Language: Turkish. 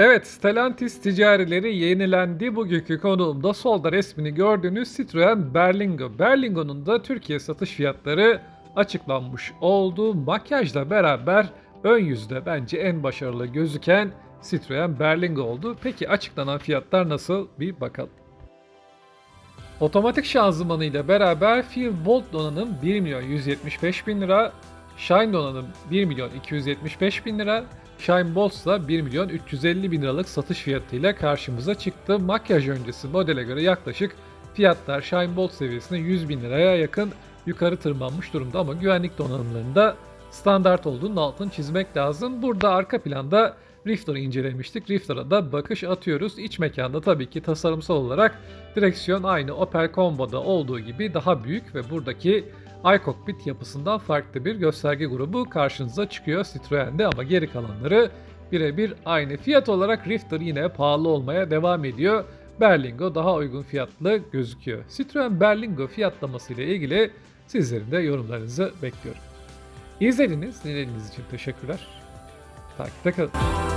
Evet, Stellantis ticarileri yenilendi. Bugünkü konuğumda solda resmini gördüğünüz Citroen Berlingo. Berlingo'nun da Türkiye satış fiyatları açıklanmış oldu. Makyajla beraber ön yüzde bence en başarılı gözüken Citroen Berlingo oldu. Peki açıklanan fiyatlar nasıl? Bir bakalım. Otomatik şanzımanıyla beraber Feel Bolt donanım 1 milyon 175 bin lira, Shine donanım 1 milyon 275 bin lira, Shine Bolt ise 1 milyon 350 bin liralık satış fiyatıyla karşımıza çıktı. Makyaj öncesi modele göre yaklaşık fiyatlar Shine Bolt seviyesine 100 bin liraya yakın yukarı tırmanmış durumda ama güvenlik donanımlarında standart olduğunun altını çizmek lazım. Burada arka planda Rifter'ı incelemiştik. Rifter'a da bakış atıyoruz. İç mekanda tabii ki tasarımsal olarak direksiyon aynı Opel Combo'da olduğu gibi daha büyük ve buradaki iCockpit yapısından farklı bir gösterge grubu karşınıza çıkıyor Citroen'de ama geri kalanları birebir aynı. Fiyat olarak Rifter yine pahalı olmaya devam ediyor. Berlingo daha uygun fiyatlı gözüküyor. Citroen Berlingo fiyatlaması ile ilgili sizlerin de yorumlarınızı bekliyorum. İzlediğiniz, dinlediğiniz için teşekkürler. Takipte kalın.